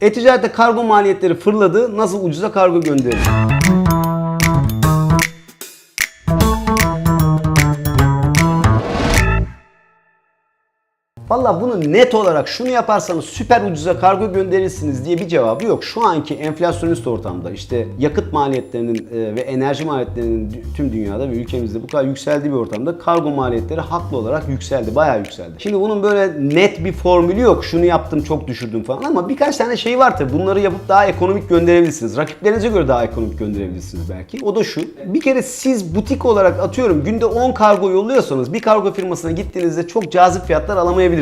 E-ticarette kargo maliyetleri fırladı. Nasıl ucuza kargo gönderilir? Valla bunu net olarak şunu yaparsanız süper ucuza kargo gönderirsiniz diye bir cevabı yok. Şu anki enflasyonist ortamda işte yakıt maliyetlerinin e, ve enerji maliyetlerinin tüm dünyada ve ülkemizde bu kadar yükseldiği bir ortamda kargo maliyetleri haklı olarak yükseldi. Bayağı yükseldi. Şimdi bunun böyle net bir formülü yok. Şunu yaptım çok düşürdüm falan ama birkaç tane şey var tabii. Bunları yapıp daha ekonomik gönderebilirsiniz. Rakiplerinize göre daha ekonomik gönderebilirsiniz belki. O da şu. Bir kere siz butik olarak atıyorum günde 10 kargo yolluyorsanız bir kargo firmasına gittiğinizde çok cazip fiyatlar alamayabilirsiniz.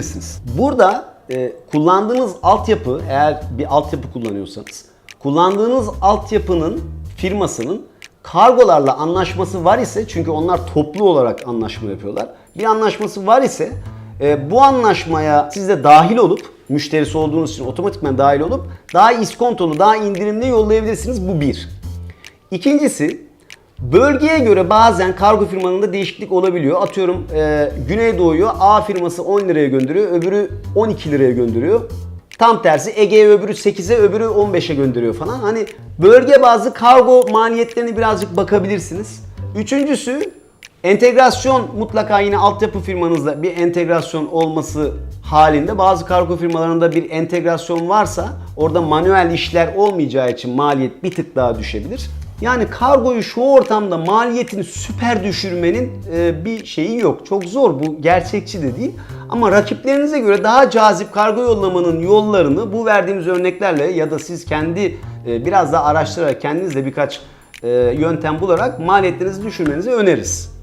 Burada e, kullandığınız altyapı eğer bir altyapı kullanıyorsanız kullandığınız altyapının firmasının kargolarla anlaşması var ise çünkü onlar toplu olarak anlaşma yapıyorlar. Bir anlaşması var ise e, bu anlaşmaya siz de dahil olup müşterisi olduğunuz için otomatikman dahil olup daha iskontolu, daha indirimli yollayabilirsiniz. Bu bir. İkincisi bölgeye göre bazen kargo firmalarında değişiklik olabiliyor. Atıyorum e, Güneydoğu'yu A firması 10 liraya gönderiyor, öbürü 12 liraya gönderiyor. Tam tersi Ege'ye öbürü 8'e öbürü 15'e gönderiyor falan. Hani bölge bazı kargo maliyetlerine birazcık bakabilirsiniz. Üçüncüsü entegrasyon mutlaka yine altyapı firmanızda bir entegrasyon olması halinde bazı kargo firmalarında bir entegrasyon varsa orada manuel işler olmayacağı için maliyet bir tık daha düşebilir. Yani kargoyu şu ortamda maliyetini süper düşürmenin e, bir şeyi yok. Çok zor bu gerçekçi de değil. Ama rakiplerinize göre daha cazip kargo yollamanın yollarını bu verdiğimiz örneklerle ya da siz kendi e, biraz daha araştırarak kendiniz de birkaç e, yöntem bularak maliyetlerinizi düşürmenizi öneririz.